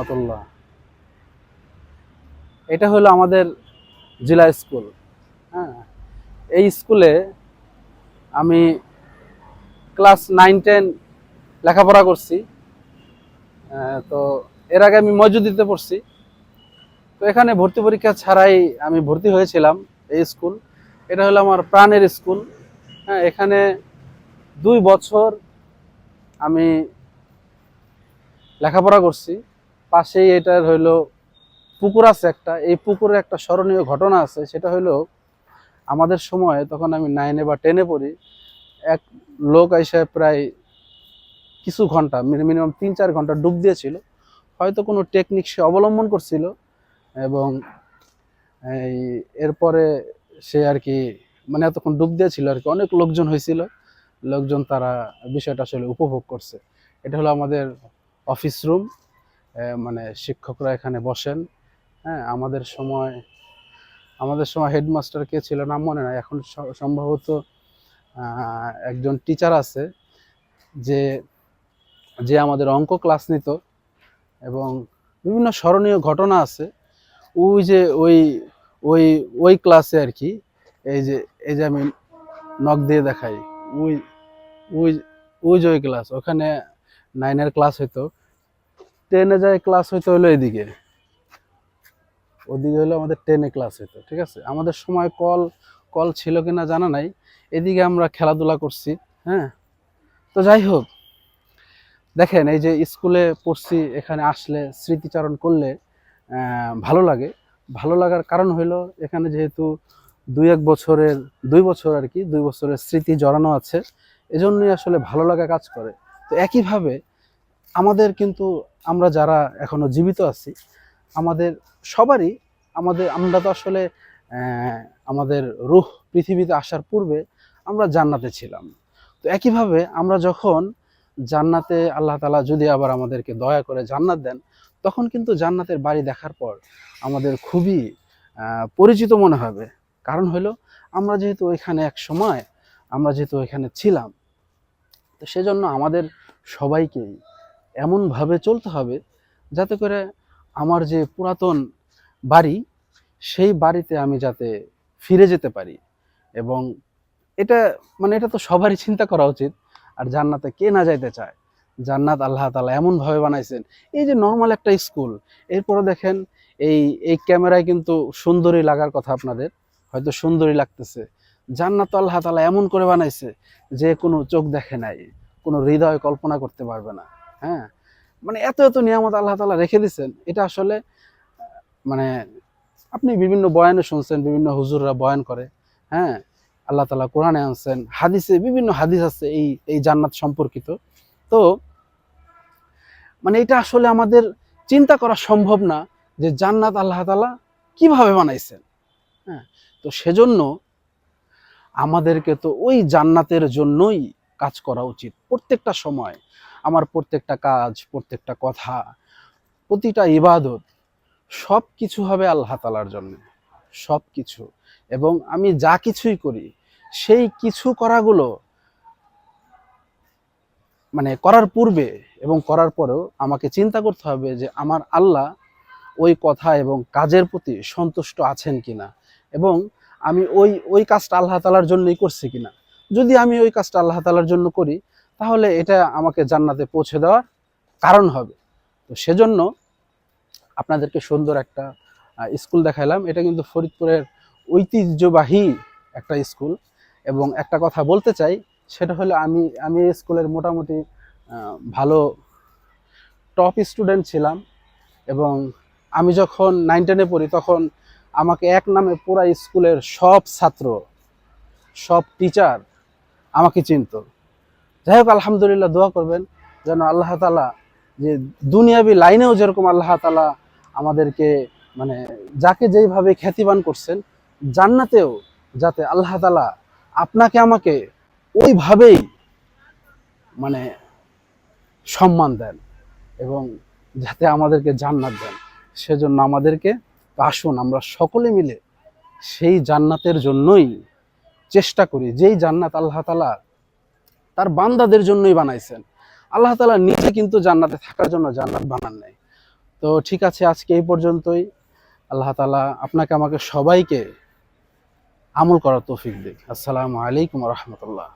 রহমতুল্লাহ। এটা হলো আমাদের জেলা স্কুল হ্যাঁ। এই স্কুলে আমি ক্লাস নাইন, টেন লেখাপড়া করছি তো এর আগে আমি মজুদিতে পড়ছি। তো এখানে ভর্তি পরীক্ষা ছাড়াই আমি ভর্তি হয়েছিলাম এই স্কুল। এটা হলো আমার প্রাণের স্কুল হ্যাঁ। এখানে দুই বছর আমি লেখাপড়া করছি। পাশেই এটার হইল পুকুর আছে একটা। এই পুকুরে একটা স্মরণীয় ঘটনা আছে। সেটা হইল আমাদের সময় তখন আমি নাইনে বা টেনে পড়ি, এক লোক এসে প্রায় কিছু ঘণ্টা মিনিমাম তিন চার ঘণ্টা ডুব দিয়েছিল। হয়তো কোনো টেকনিক সে অবলম্বন করছিল এবং এই এরপরে সে আর কি মানে এতক্ষণ ডুব দিয়েছিল আর কি। অনেক লোকজন হয়েছিল। লোকজন তারা বিষয়টা আসলে উপভোগ করছে। এটা হলো আমাদের অফিস রুম মানে শিক্ষকরা এখানে বসেন। হ্যাঁ আমাদের সময় আমাদের সময় হেডমাস্টার কে ছিল নাম মনে নাই। এখন সম্ভবত একজন টিচার আছে যে যে আমাদের অঙ্ক ক্লাস নিত এবং বিভিন্ন স্মরণীয় ঘটনা আছে। ওই যে, ওই ওই ওই ক্লাসে আর কি, এই যে এই যে আমি নখ দিয়ে দেখাই, ওই ওই ওই যে ওই ক্লাস, ওখানে নাইনের ক্লাস হইতো। টেনে যায় ক্লাস হইতো হলো এদিকে। ওদিকে হলো আমাদের টেনে ক্লাস হইতো, ঠিক আছে? আমাদের সময় কল কল ছিল কিনা জানা নাই। এদিকে আমরা খেলাধুলা করছি হ্যাঁ? তো যাই হোক, দেখেন এই যে স্কুলে পড়ছি, এখানে আসলে স্মৃতিচারণ করলে ভালো লাগে। ভালো লাগার কারণ হইল এখানে যেহেতু দুই এক বছরের, দুই বছর আর কি, দুই বছরের স্মৃতি জড়ানো আছে, এজন্যই আসলে ভালো লাগা কাজ করে। তো একইভাবে আমাদের কিন্তু আমরা যারা এখনও জীবিত আছি, আমাদের সবারই, আমাদের, আমরা তো আসলে আমাদের রুহ পৃথিবীতে আসার পূর্বে আমরা জান্নাতে ছিলাম। তো একইভাবে আমরা যখন জান্নাতে আল্লাহ তালা যদি আবার আমাদেরকে দয়া করে জান্নাত দেন, তখন কিন্তু জান্নাতের বাড়ি দেখার পর আমাদের খুবই পরিচিত মনে হবে। কারণ হলো, আমরা যেহেতু ওইখানে এক সময়, আমরা যেহেতু ওইখানে ছিলাম, তো সেজন্য আমাদের সবাইকেই এমনভাবে চলতে হবে যাতে করে আমার যে পুরাতন বাড়ি, সেই বাড়িতে আমি যাতে ফিরে যেতে পারি। এবং এটা মানে এটা তো সবারই চিন্তা করা উচিত। আর জান্নাতে কে না যাইতে চায়? জান্নাত আল্লাহ তালা এমনভাবে বানাইছেন। এই যে নর্মাল একটা স্কুল এরপরে দেখেন এই এই ক্যামেরায় কিন্তু সুন্দরী লাগার কথা আপনাদের, হয়তো সুন্দরী লাগতেছে। জান্নাত আল্লাহ তালা এমন করে বানাইছে যে কোনো চোখ দেখে নাই, কোনো হৃদয় কল্পনা করতে পারবে না। হ্যাঁ? মানে এত এত নিয়ামত আল্লাহ তালা রেখে দিছেন, এটা আসলে মানে আপনি বিভিন্ন বয়ানে শুনছেন, বিভিন্ন হুজুররা বয়ান করে হ্যাঁ? আল্লাহ তালা কোরআনে আনছেন, হাদিসে বিভিন্ন হাদিস আছে এই এই জান্নাত সম্পর্কিত। তো মানে এটা আসলে আমাদের চিন্তা করা সম্ভব না যে জান্নাত আল্লাহ তালা কীভাবে বানাইছেন হ্যাঁ? তো সেজন্য আমাদেরকে তো ওই জান্নাতের জন্যই কাজ করা উচিত প্রত্যেকটা সময়। আমার প্রত্যেকটা কাজ, প্রত্যেকটা কথা, প্রতিটা ইবাদত সব কিছু হবে আল্লাহ তালার জন্য। সব কিছু এবং আমি যা কিছুই করি, সেই কিছু করাগুলো মানে করার পূর্বে এবং করার পরেও আমাকে চিন্তা করতে হবে যে আমার আল্লাহ ওই কথা এবং কাজের প্রতি সন্তুষ্ট আছেন কিনা এবং আমি ওই ওই কাজটা আল্লাহ তালার জন্যই করছি কিনা। যদি আমি ওই কাজটা আল্লাহ তালার জন্য করি তাহলে এটা আমাকে জান্নাতে পৌঁছে দেওয়ার কারণ হবে। তো সেজন্য আপনাদেরকে সুন্দর একটা স্কুল দেখাইলাম। এটা কিন্তু ফরিদপুরের ঐতিহ্যবাহী একটা স্কুল। এবং একটা কথা বলতে চাই, সেটা হলো আমি আমি স্কুলের মোটামুটি ভালো টপ স্টুডেন্ট ছিলাম। এবং আমি যখন নাইন টেনে পড়ি, তখন আমাকে এক নামে পুরা স্কুলের সব ছাত্র, সব টিচার আমাকে চিনতো। যাই হোক, আলহামদুলিল্লাহ, দোয়া করবেন যেন আল্লাহ তালা যে দুনিয়াবি লাইনেও যেরকম আল্লাহ তালা আমাদেরকে মানে যাকে যেইভাবে খ্যাতিবান করছেন, জান্নাতেও যাতে আল্লাহ তালা আপনাকে আমাকে ওইভাবেই মানে সম্মান দেন এবং যাতে আমাদেরকে জান্নাত দেন। সেজন্য আমাদেরকে আসুন, আমরা সকলে মিলে সেই জান্নাতের জন্যই চেষ্টা করি। যেই জান্নাত আল্লাহ তালা তার বান্দাদের জন্যই বানাইছেন। আল্লাহ তালা নিজে কিন্তু জান্নাতে থাকার জন্য জান্নাত বানান নাই। তো ঠিক আছে, আজকে এই পর্যন্তই। আল্লাহ তালা আপনাকে, আমাকে সবাইকে আমল করার তৌফিক দিক। আসসালামু আলাইকুম রহমতুল্লাহ।